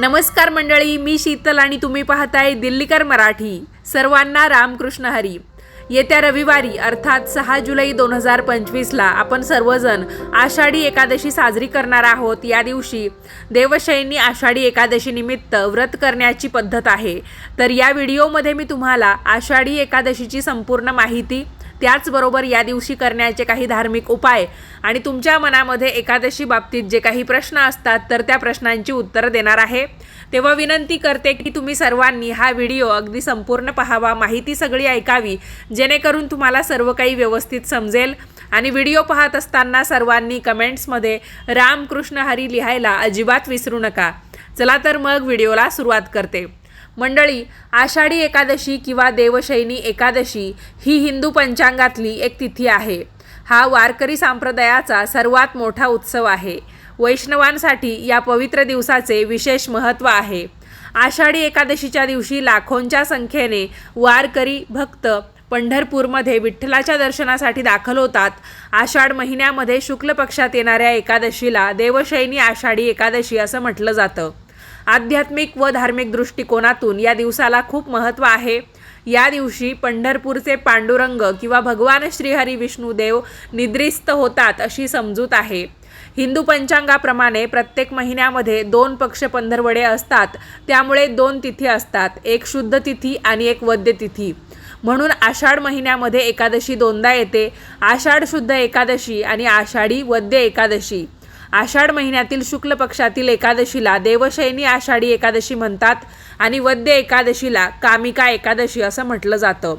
नमस्कार मंडळी मी शीतल आणि तुम्ही पाहताय दिल्लीकर मराठी. सर्वांना रामकृष्ण हरी. येत्या रविवारी अर्थात सहा जुलै दोन हजार पंचवीसला आपण सर्वजण आषाढी एकादशी साजरी करणार आहोत. या दिवशी देवशयनी आषाढी एकादशीनिमित्त व्रत करण्याची पद्धत आहे. तर या व्हिडिओमध्ये मी तुम्हाला आषाढी एकादशीची संपूर्ण माहिती त्याचबरोबर या दिवशी करण्याचे काही धार्मिक उपाय आणि तुमच्या मनामध्ये एकादशी बाबतीत जे काही प्रश्न असतात तर त्या प्रश्नांची उत्तरं देणार आहे. तेव्हा विनंती करते की तुम्ही सर्वांनी हा व्हिडिओ अगदी संपूर्ण पाहावा माहिती सगळी ऐकावी जेणेकरून तुम्हाला सर्व काही व्यवस्थित समजेल. आणि व्हिडिओ पाहत असताना सर्वांनी कमेंट्समध्ये रामकृष्ण हरी लिहायला अजिबात विसरू नका. चला तर मग व्हिडिओला सुरुवात करते. मंडळी आषाढी एकादशी किंवा देवशैनी एकादशी ही हिंदू पंचांगातली एक तिथी आहे. हा वारकरी संप्रदायाचा सर्वात मोठा उत्सव आहे. वैष्णवांसाठी या पवित्र दिवसाचे विशेष महत्त्व आहे. आषाढी एकादशीच्या दिवशी लाखोंच्या संख्येने वारकरी भक्त पंढरपूरमध्ये विठ्ठलाच्या दर्शनासाठी दाखल होतात. आषाढ महिन्यामध्ये शुक्ल पक्षात येणाऱ्या एकादशीला देवशैनी आषाढी एकादशी असं म्हटलं जातं. आध्यात्मिक व धार्मिक दृष्टिकोनातून या दिवसाला खूप महत्त्व आहे. या दिवशी पंढरपूरचे पांडुरंग किंवा भगवान श्रीहरी विष्णुदेव निद्रिस्त होतात अशी समजूत आहे. हिंदू पंचांगाप्रमाणे प्रत्येक महिन्यामध्ये दोन पक्ष पंधरवडे असतात. त्यामुळे दोन तिथी असतात. एक शुद्ध तिथी आणि एक वद्य तिथी. म्हणून आषाढ महिन्यामध्ये एकादशी दोनदा येते. आषाढ शुद्ध एकादशी आणि आषाढी वद्य एकादशी. आषाढ महिन्यातील शुक्ल पक्षातील एकादशीला देवशैनी आषाढी एकादशी म्हणतात आणि वद्य एकादशीला कामिका एकादशी असं म्हटलं जातं.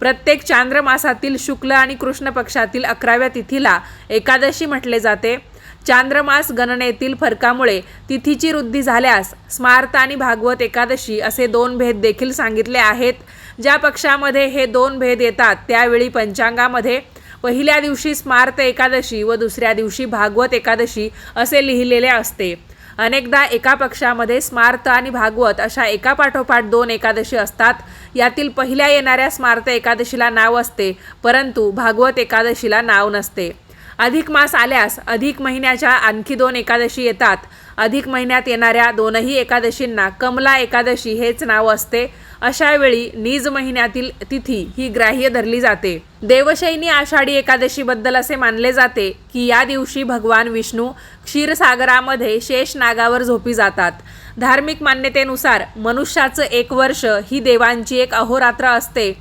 प्रत्येक चांद्रमासातील शुक्ल आणि कृष्ण पक्षातील अकराव्या तिथीला एकादशी म्हटले जाते. चांद्रमास गणनेतील फरकामुळे तिथीची वृद्धी झाल्यास स्मार्त आणि भागवत एकादशी असे दोन भेद देखील सांगितले आहेत. ज्या पक्षामध्ये हे दोन भेद येतात त्यावेळी पंचांगामध्ये पहिल्या दिवशी स्मार्त एकादशी व दुसऱ्या दिवशी भागवत एकादशी असे लिहिलेले असते. अनेकदा एका पक्षामध्ये स्मार्त आणि भागवत अशा एका पाठोपाठ दोन एकादशी असतात. यातील पहिल्या येणाऱ्या स्मार्त एकादशीला नाव असते परंतु भागवत एकादशीला नाव नसते. अधिक मास आल्यास अधिक महिन्याच्या आणखी दोन एकादशी येतात. अधिक महिन्यात येणाऱ्या दोनही एकादशींना कमला एकादशी हेच नाव असते. अशा वेळी महिन्यातील तिथी ही ग्राह्य धरली जाते. देवशैनी आषाढी एकादशीबद्दल असे मानले जाते की या दिवशी भगवान विष्णू क्षीरसागरामध्ये शेष नागावर झोपी जातात. धार्मिक मान्यतेनुसार मनुष्याचं एक वर्ष ही देवांची एक अहोरात्र असते.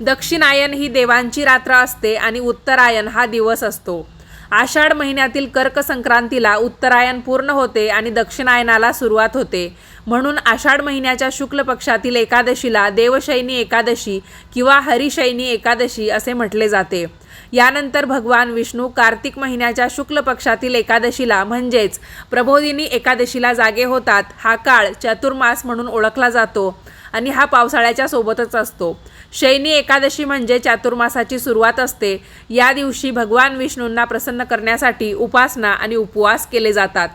दक्षिणायन ही देवांची रात्र असते आणि उत्तरायण हा दिवस असतो. आषाढ महिन्यातील कर्क संक्रांतीला उत्तरायण पूर्ण होते आणि दक्षिणायनाला सुरुवात होते. म्हणून आषाढ महिन्याच्या शुक्ल पक्षातील एकादशीला देवशैनी एकादशी किंवा हरिशैनी एकादशी असे म्हटले जाते. यानंतर भगवान विष्णू कार्तिक महिन्याच्या शुक्ल पक्षातील एकादशीला म्हणजेच प्रबोधिनी एकादशीला जागे होतात. हा काळ चतुर्मास म्हणून ओळखला जातो आणि हा पावसाळ्याच्या सोबतच असतो. शैनी एकादशी म्हणजे चातुर्मासाची सुरुवात असते. या दिवशी भगवान विष्णूंना प्रसन्न करण्यासाठी उपासना आणि उपवास केले जातात.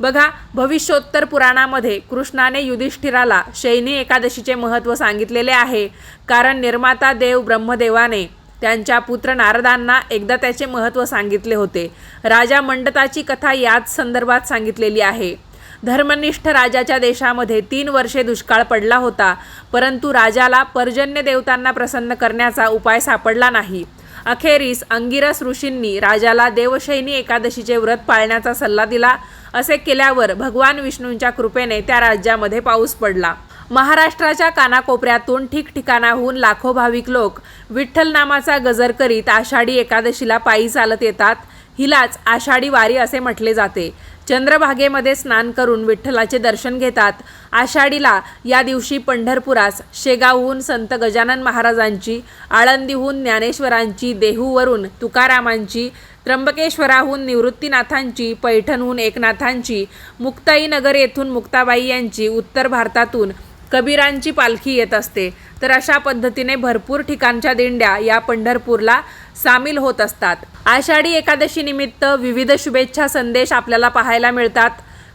बघा भविष्योत्तर पुराणामध्ये कृष्णाने युधिष्ठिराला शैनी एकादशीचे महत्त्व सांगितलेले आहे. कारण निर्माता देव ब्रह्मदेवाने त्यांच्या पुत्र नारदांना एकदा त्याचे महत्त्व सांगितले होते. राजा मंडताची कथा याच संदर्भात सांगितलेली आहे. धर्मनिष्ठ राजाच्या देशामध्ये तीन वर्षे दुष्काळ पडला होता परंतु राजाला पर्जन्य देवतांना प्रसन्न करण्याचा उपाय सापडला नाही. अखेरीस अंगिरस ऋषींनी राजाला देवशैनी एकादशीचे व्रत पाळण्याचा सल्ला दिला. असे केल्यावर भगवान विष्णूंच्या कृपेने त्या राज्यामध्ये पाऊस पडला. महाराष्ट्राच्या कानाकोपऱ्यातून ठिकठिकाणाहून लाखो भाविक लोक विठ्ठल नामाचा गजर करीत आषाढी एकादशीला पायी चालत येतात. हिलाच आषाढी वारी असे म्हटले जाते. चंद्रभागेमध्ये स्नान करून विठ्ठलाचे दर्शन घेतात. आषाढीला या दिवशी पंढरपुरास शेगावहून संत गजानन महाराजांची आळंदीहून ज्ञानेश्वरांची देहूवरून तुकारामांची त्र्यंबकेश्वराहून निवृत्तीनाथांची पैठणहून एकनाथांची मुक्ताईनगर येथून मुक्ताबाई यांची उत्तर भारतातून कबीरांची पालखी येत असते. तर अशा पद्धतीने भरपूर ठिकाणच्या दिंड्या या पंढरपूरला सामील होत असतात. आषाढी एकादशी निमित्त विविध शुभेच्छा संदेश आपल्याला पाहायला मिळतात.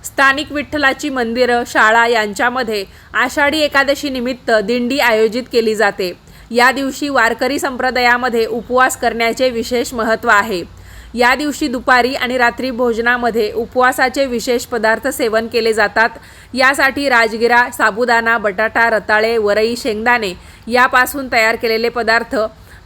स्थानिक विठ्ठलाची मंदिरं शाळा यांच्यामध्ये आषाढी एकादशी निमित्त दिंडी आयोजित केली जाते. या दिवशी वारकरी संप्रदायामध्ये उपवास करण्याचे विशेष महत्त्व आहे. या दिवशी दुपारी आणि रात्री भोजनामध्ये उपवासाचे विशेष पदार्थ सेवन केले जातात. यासाठी राजगिरा साबुदाणा बटाटा रताळे वरई शेंगदाणे यापासून तयार केलेले पदार्थ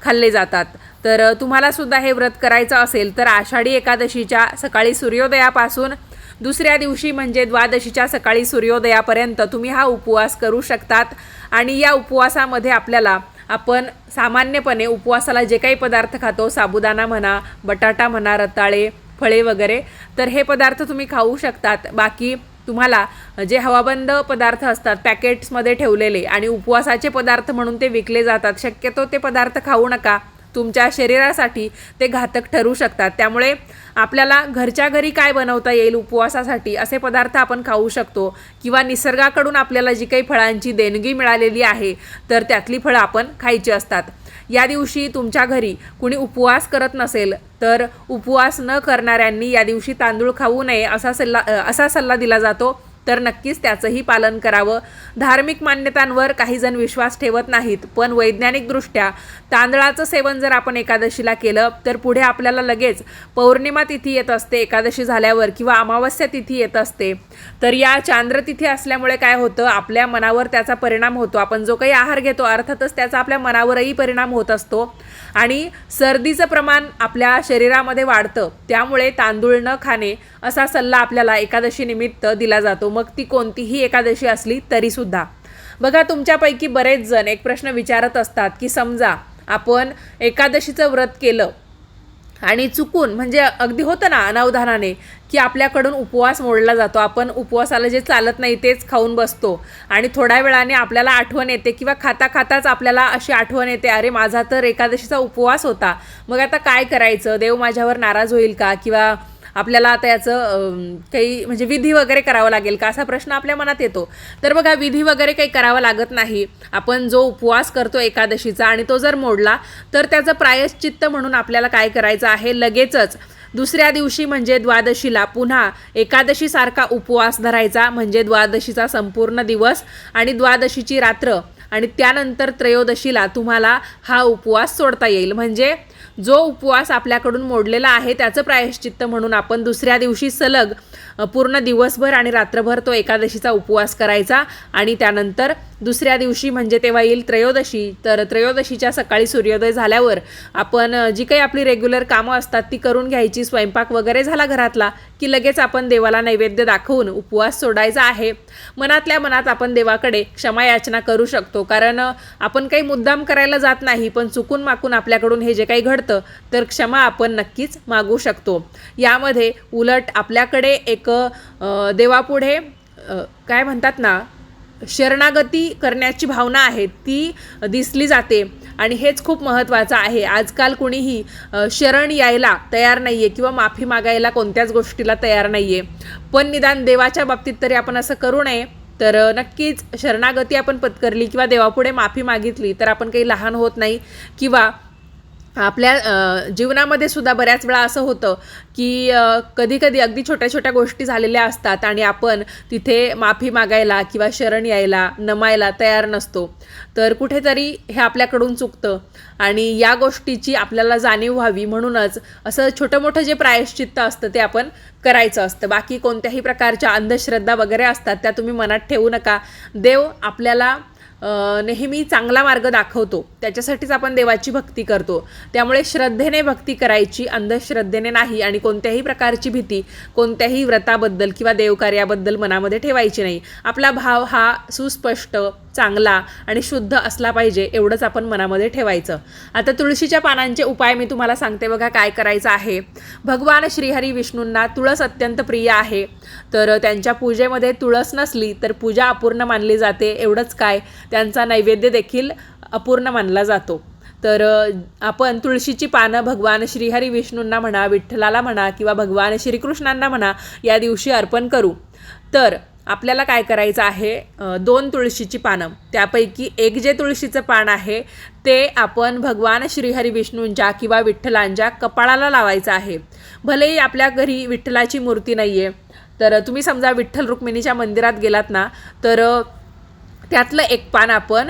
खाल्ले जातात. तर तुम्हाला सुद्धा हे व्रत करायचं असेल तर आषाढी एकादशीच्या सकाळी सूर्योदयापासून दुसऱ्या दिवशी म्हणजे द्वादशीच्या सकाळी सूर्योदयापर्यंत तुम्ही हा उपवास करू शकतात. आणि या उपवासामध्ये आपल्याला आपण सामान्यपणे उपवासाला जे काही पदार्थ खातो साबुदाणा म्हणा बटाटा म्हणा रताळे फळे वगैरे तर हे पदार्थ तुम्ही खाऊ शकतात. बाकी तुम्हाला जे हवाबंद पदार्थ असतात पॅकेट्समध्ये ठेवलेले आणि उपवासाचे पदार्थ म्हणून ते विकले जातात शक्यतो ते पदार्थ खाऊ नका. तुमच्या शरीरासाठी ते घातक ठरू शकतात. त्यामुळे आपल्याला घरच्या घरी काय बनवता येईल उपवासासाठी असे पदार्थ आपण खाऊ शकतो किंवा निसर्गाकडून आपल्याला जी काही फळांची देणगी मिळालेली आहे तर त्यातली फळं आपण खायची असतात. या दिवशी तुमच्या घरी कुणी उपवास करत नसेल तर उपवास न करणाऱ्यांनी या दिवशी तांदूळ खाऊ नये असा सल्ला असा सल्ला दिला जातो. तर नक्कीच त्याचंही पालन करावं. धार्मिक मान्यतांवर काही जण विश्वास ठेवत नाहीत पण वैज्ञानिकदृष्ट्या तांदळाचं सेवन जर आपण एकादशीला केलं तर पुढे आपल्याला लगेच पौर्णिमा तिथी येत असते एकादशी झाल्यावर किंवा अमावस्या तिथी येत असते. तर या चांद्र तिथी असल्यामुळे काय होतं आपल्या मनावर त्याचा परिणाम होतो. आपण जो काही आहार घेतो अर्थातच त्याचा आपल्या मनावरही परिणाम होत असतो. आणि सर्दीचं प्रमाण आपल्या शरीरामध्ये वाढतं त्यामुळे तांदूळ न खाणे असा सल्ला आपल्याला एकादशी निमित्त दिला जातो. मग ती कोणतीही एकादशी असली तरीसुद्धा बघा तुमच्यापैकी बरेच जण एक प्रश्न विचारत असतात की समजा आपण एकादशीचं व्रत केलं आणि चुकून म्हणजे अगदी होतं ना अनावधानाने की आपल्याकडून उपवास मोडला जातो. आपण उपवासाला जे चालत नाही तेच खाऊन बसतो. आणि थोड्या वेळाने आपल्याला आठवण येते किंवा खाता खाताच आपल्याला अशी आठवण येते अरे माझा तर एकादशीचा उपवास होता. मग आता काय करायचं? देव माझ्यावर नाराज होईल का? किंवा आपल्याला आता याचं काही म्हणजे विधी वगैरे करावं लागेल का असा प्रश्न आपल्या मनात येतो. तर बघा विधी वगैरे काही करावा लागत नाही. आपण जो उपवास करतो एकादशीचा आणि तो जर मोडला तर त्याचं प्रायश्चित्त म्हणून आपल्याला काय करायचं आहे? लगेचच. दुसऱ्या दिवशी म्हणजे द्वादशीला पुन्हा एकादशीसारखा उपवास धरायचा म्हणजे द्वादशीचा संपूर्ण दिवस आणि द्वादशीची रात्र. आणि त्यानंतर त्रयोदशीला तुम्हाला हा उपवास सोडता येईल. म्हणजे जो उपवास आपल्याकडून मोडलेला आहे त्याचं प्रायश्चित्त म्हणून आपण दुसऱ्या दिवशी सलग पूर्ण दिवसभर आणि रात्रभर तो एकादशीचा उपवास करायचा आणि त्यानंतर दुसऱ्या दिवशी म्हणजे तेव्हा येईल त्रयोदशी. तर त्रयोदशीच्या सकाळी सूर्योदय झाल्यावर आपण जी काही आपली रेग्युलर कामं असतात ती करून घ्यायची. स्वयंपाक वगैरे झाला घरातला की लगेच आपण देवाला नैवेद्य दाखवून उपवास सोडायचा आहे. मनातल्या मनात आपण देवाकडे क्षमायाचना करू शकतो. कारण आपण काही मुद्दाम करायला जात नाही पण चुकून माकून आपल्याकडून हे जे काही घडतं तर क्षमा आपण नक्कीच मागू शकतो. यामध्ये उलट आपल्याकडे एक देवापुढे काय म्हणतात ना शरणागती करण्याची भावना आहे ती दिसली जाते. आणि हेच खूप महत्त्वाचं आहे. आजकाल कुणीही शरण यायला तयार नाही आहे किंवा माफी मागायला कोणत्याच गोष्टीला तयार नाही आहे पण निदान देवाच्या बाबतीत तरी आपण असं करू नये. तर नक्कीच शरणागती आपण पत्करली किंवा देवापुढे माफी मागितली तर आपण काही लहान होत नाही. किंवा आपल्या जीवनामध्ये सुद्धा बऱ्याच वेळा असं होतं की कधी कधी अगदी छोट्या छोट्या गोष्टी झालेल्या असतात आणि आपण तिथे माफी मागायला किंवा शरण यायला नमायला तयार नसतो. तर कुठेतरी हे आपल्याकडून चुकतं आणि या गोष्टीची आपल्याला जाणीव व्हावी म्हणूनच असं छोटं मोठं जे प्रायश्चित्त असतं ते आपण करायचं असतं. बाकी कोणत्याही प्रकारच्या अंधश्रद्धा वगैरे असतात त्या तुम्ही मनात ठेवू नका. देव आपल्याला नेहमी चांगला मार्ग दाखवतो. त्याच्यासाठीच आपण देवाची भक्ती करतो. त्यामुळे श्रद्धेने भक्ती करायची अंधश्रद्धेने नाही आणि कोणत्याही प्रकारची भीती कोणत्याही व्रताबद्दल किंवा देवकार्याबद्दल मनामध्ये ठेवायची नाही. आपला भाव हा सुस्पष्ट चांगला आणि शुद्ध असला पाहिजे एवढंच आपण मनामध्ये ठेवायचं. आता तुळशीच्या पानांचे उपाय मी तुम्हाला सांगते बघा काय करायचं आहे. भगवान श्रीहरी विष्णूंना तुळस अत्यंत प्रिय आहे. तर त्यांच्या पूजेमध्ये तुळस नसली तर पूजा अपूर्ण मानली जाते. एवढंच काय? त्यांचा नैवेद्य देखील अपूर्ण मानला जातो. तर आपण तुळशीची पानं भगवान श्रीहरी विष्णूंना म्हणा विठ्ठलाला म्हणा किंवा भगवान श्रीकृष्णांना म्हणा या दिवशी अर्पण करू. तर आपल्याला काय करायचं आहे? दोन तुळशीची पानं. त्यापैकी एक जे तुळशीचं पान आहे ते आपण भगवान श्रीहरी विष्णूंच्या किंवा विठ्ठलांच्या कपाळाला लावायचं आहे. भलेही आपल्या घरी विठ्ठलाची मूर्ती नाही आहे तर तुम्ही समजा विठ्ठल रुक्मिणीच्या मंदिरात गेलात ना तर त्यातलं एक पान आपण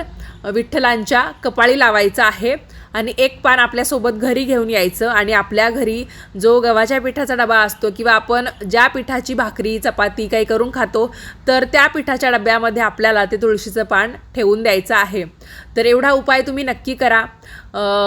विठ्ठलांच्या कपाळी लावायचं आहे. आणि एक पान आपल्यासोबत घरी घेऊन यायचं आणि आपल्या घरी जो गव्हाच्या पिठाचा डबा असतो किंवा आपण ज्या पिठाची भाकरी चपाती काही करून खातो तर त्या पिठाच्या डब्यामध्ये आपल्याला ते तुळशीचं पान ठेवून द्यायचं आहे. तर एवढा उपाय तुम्ही नक्की करा.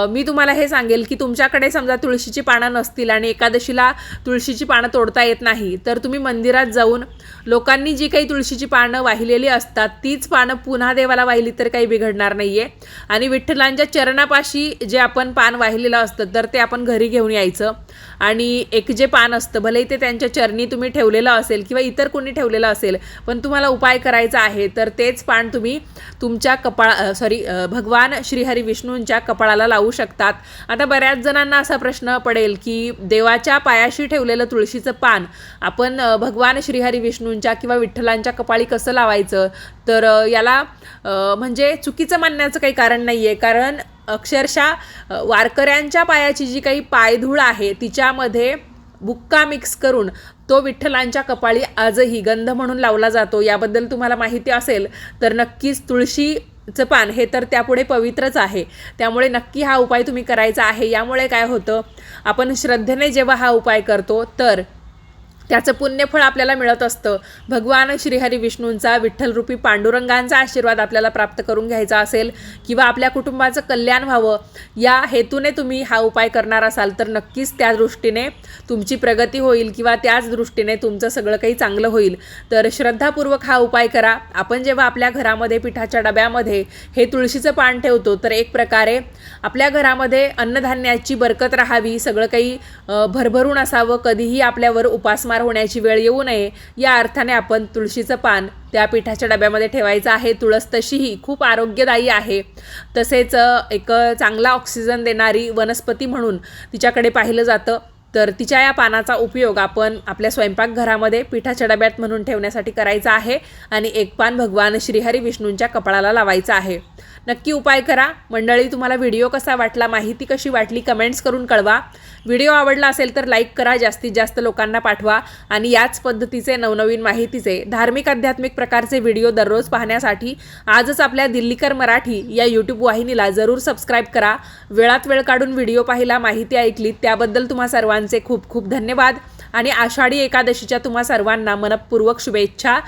मी तुम्हाला हे सांगेल की तुमच्याकडे समजा तुळशीची पानं नसतील आणि एकादशीला तुळशीची पानं तोडता येत नाही तर तुम्ही मंदिरात जाऊन लोकांनी जी काही तुळशीची पानं वाहिलेली असतात तीच पानं पुन्हा देवाला वाहिली तर काही बिघडणार नाही आहे आणि विठ्ठलांच्या चरणापाशी जे आपण पान वाहिलेलं असतं तर ते आपण घरी घेऊन यायचं. आणि एक जे पान असतं भलेही ते त्यांच्या चरणी तुम्ही ठेवलेलं असेल किंवा इतर कोणी ठेवलेलं असेल पण तुम्हाला उपाय करायचा आहे तर तेच पान तुम्ही तुमच्या कपाळ सॉरी भगवान श्रीहरी विष्णूंच्या कपाळाला लावू शकतात. आता बऱ्याच जणांना असा प्रश्न पडेल की देवाच्या पायाशी ठेवलेलं तुळशीचं पान आपण भगवान श्रीहरी विष्णूंच्या किंवा विठ्ठलांच्या कपाळी कसं लावायचं? तर याला म्हणजे चुकीचं मानण्याचं काही कारण नाही आहे कारण अक्षरशः वारकऱ्यांच्या पायाची जी काही पायधूळ आहे तिच्यामध्ये बुक्का मिक्स करून तो विठ्ठलांच्या कपाळी आजही गंध म्हणून लावला जातो. याबद्दल तुम्हाला माहिती असेल तर नक्कीच तुळशी चं पान हे तर त्यापुढे पवित्रच आहे. त्यामुळे नक्की हा उपाय तुम्ही करायचा आहे. यामुळे काय होतं? आपण श्रद्धेने जेव्हा हा उपाय करतो तर त्याचं पुण्यफळ आपल्याला मिळत असतं. भगवान श्रीहरी विष्णूंचा विठ्ठलरूपी पांडुरंगांचा आशीर्वाद आपल्याला प्राप्त करून घ्यायचा असेल किंवा आपल्या कुटुंबाचं कल्याण व्हावं या हेतूने तुम्ही हा उपाय करणार असाल तर नक्कीच त्या दृष्टीने तुमची प्रगती होईल किंवा त्याच दृष्टीने तुमचं सगळं काही चांगलं होईल. तर श्रद्धापूर्वक हा उपाय करा. आपण जेव्हा आपल्या घरामध्ये पिठाच्या डब्यामध्ये हे तुळशीचं पान ठेवतो तर एक प्रकारे आपल्या घरामध्ये अन्नधान्याची बरकत राहावी सगळं काही भरभरून असावं कधीही आपल्यावर उपासमार होण्याची वेळ येऊ नये. या अर्थाने आपण तुळशीचं पान त्या पिठाच्या डब्यामध्ये ठेवायचं आहे. तुळस तशीही खूप आरोग्यदायी आहे. तसेच एक चांगला ऑक्सिजन देणारी वनस्पती म्हणून तिच्याकडे पाहिलं जातं. तर तिच्या या पानाचा उपयोग आपण आपल्या स्वयंपाकघरामध्ये पिठाच्या डब्यात म्हणून ठेवण्यासाठी करायचा आहे. आणि एक पान भगवान श्रीहरी विष्णूंच्या कपाळाला लावायचं आहे. नक्की उपाय करा. मंडळी तुम्हाला व्हिडिओ कसा वाटला माहिती कशी वाटली कमेंट्स करून कळवा. व्हिडिओ आवडला असेल तर लाईक करा जास्तीत जास्त लोकांना पाठवा आणि याच पद्धतीचे नवनवीन माहितीचे धार्मिक आध्यात्मिक प्रकारचे व्हिडिओ दररोज पाहण्यासाठी आजच आपल्या दिल्लीकर मराठी या यूट्यूब वाहिनीला जरूर सबस्क्राईब करा. वेळात वेळ काढून व्हिडिओ पाहिला माहिती ऐकली त्याबद्दल तुम्हा सर्वांचे खूप खूप धन्यवाद. आणि आषाढी एकादशीच्या तुम्हा सर्वांना मनपूर्वक शुभेच्छा.